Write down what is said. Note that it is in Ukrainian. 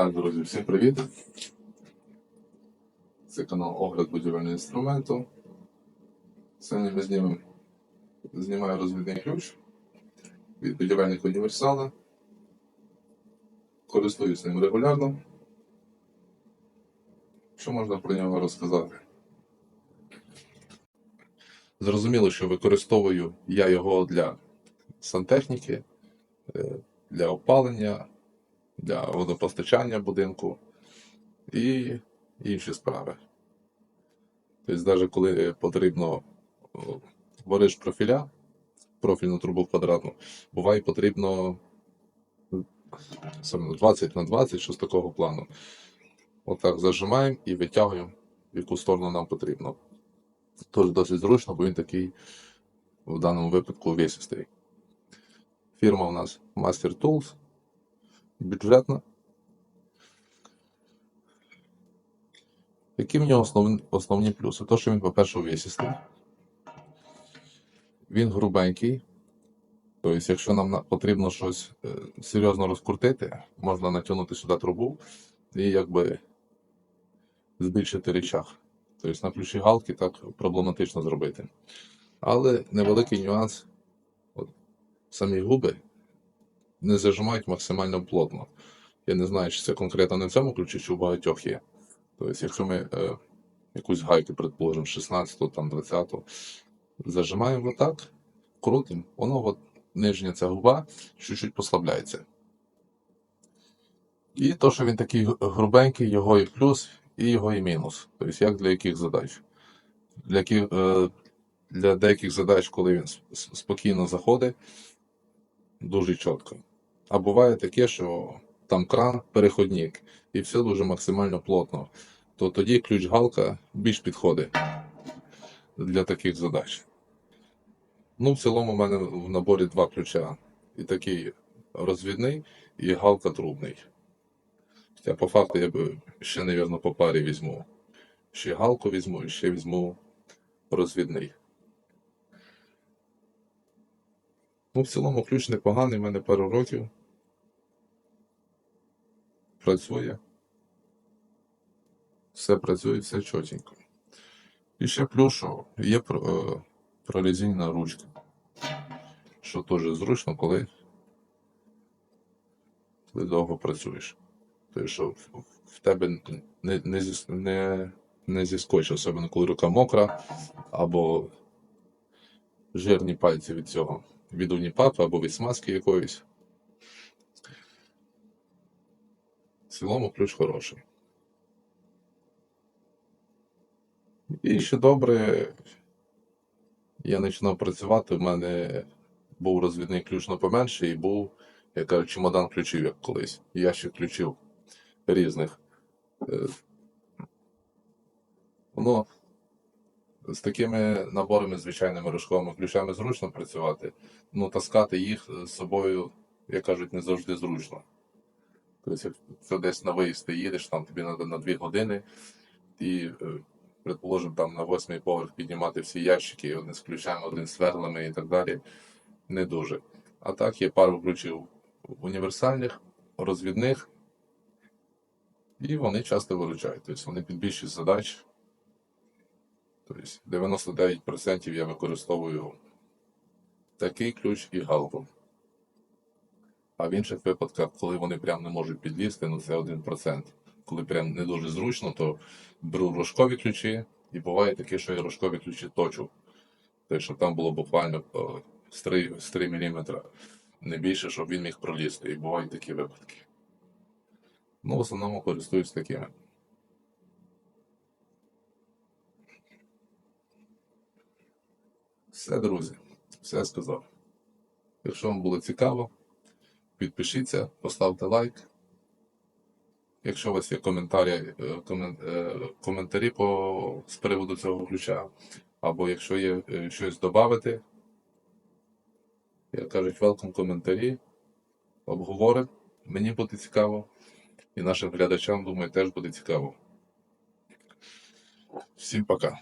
Так, друзі, всім привіт! Це канал Огляд будівельного інструменту. Сьогодні ми знімемо знімаю розвідний ключ від будівельних універсала. Користуюсь ним регулярно. Що можна про нього розказати? Зрозуміло, що використовую я його для сантехніки, е, для опалення, для водопостачання будинку і інші справи. Тобто, навіть коли потрібно вариш профіля, профільну трубу квадратну, буває потрібно 20 на 20, що з такого плану. Отак зажимаємо і витягуємо, в яку сторону нам потрібно. Тож досить зручно, бо він такий в даному випадку увесистий. Фірма у нас Master Tools, бюджетна. Які в нього основні, основні плюси? То, що він, по-перше, увесистий. Він грубенький. Тобто, якщо нам потрібно щось е, серйозно розкрутити, можна натягнути сюди трубу і якби збільшити речах. Тобто на ключі галки так проблематично зробити. Але невеликий нюанс. От, самі губи не зажимають максимально плотно. Я не знаю, чи це конкретно на цьому ключі, чи у багатьох є. Тобто, якщо ми е, якусь гайку, предположимо, 16 там 20 зажимаємо отак, крутимо, воно от, нижня ця губа чуть-чуть послабляється. І то, що він такий грубенький, його і плюс, і його і мінус. Тобто, як для яких задач. Для, яких, е, для деяких задач, коли він спокійно заходить, дуже чітко. А буває таке, що там кран, переходник, і все дуже максимально плотно. То тоді ключ-галка більш підходить для таких задач. Ну, в цілому, в мене в наборі два ключа. І такий розвідний, і галка трубний. Хоча по факту я б ще, навірно, по парі візьму. Ще галку візьму і ще візьму розвідний. Ну, в цілому ключ непоганий, в мене пару років. Працює. Все працює, все чотенько. І ще плюс, що є е, ручка. Що теж зручно, коли, коли довго працюєш. Тобто, що в, тебе не, не, не, не зіскочить, особливо коли рука мокра, або жирні пальці від цього, від уніпапи, або від смазки якоїсь. В цілому ключ хороший. І ще добре, я починав працювати, в мене був розвідний ключ на поменше і був, я кажу, чемодан ключів, як колись. Ящик ключів різних. Е, Воно з такими наборами, звичайними рожковими ключами зручно працювати, ну таскати їх з собою, як кажуть, не завжди зручно. Тобто, як це десь на виїзд ти їдеш, там тобі треба на 2 години, і, е, предположимо, там на восьмий поверх піднімати всі ящики, один з ключами, один з сверлами і так далі. Не дуже. А так є пару ключів універсальних, розвідних, і вони часто виручають. Тобто вони під більшість задач. Тобто 99% я використовую такий ключ і галку. А в інших випадках, коли вони прям не можуть підлізти, ну це 1%. Коли прям не дуже зручно, то беру рожкові ключі, і буває таке, що я рожкові ключі точу. Тобто, щоб там було буквально з 3, з 3 мм, не більше, щоб він міг пролізти. І бувають такі випадки. Ну, в основному користуюсь такими. Все, друзі, все сказав. Якщо вам було цікаво, підпишіться, поставте лайк. Якщо у вас є коментарі, е, е, коментарі по, з приводу цього ключа, або якщо є е, щось додати, як кажуть, welcome коментарі, обговоримо. Мені буде цікаво, і нашим глядачам, думаю, теж буде цікаво. Всім пока.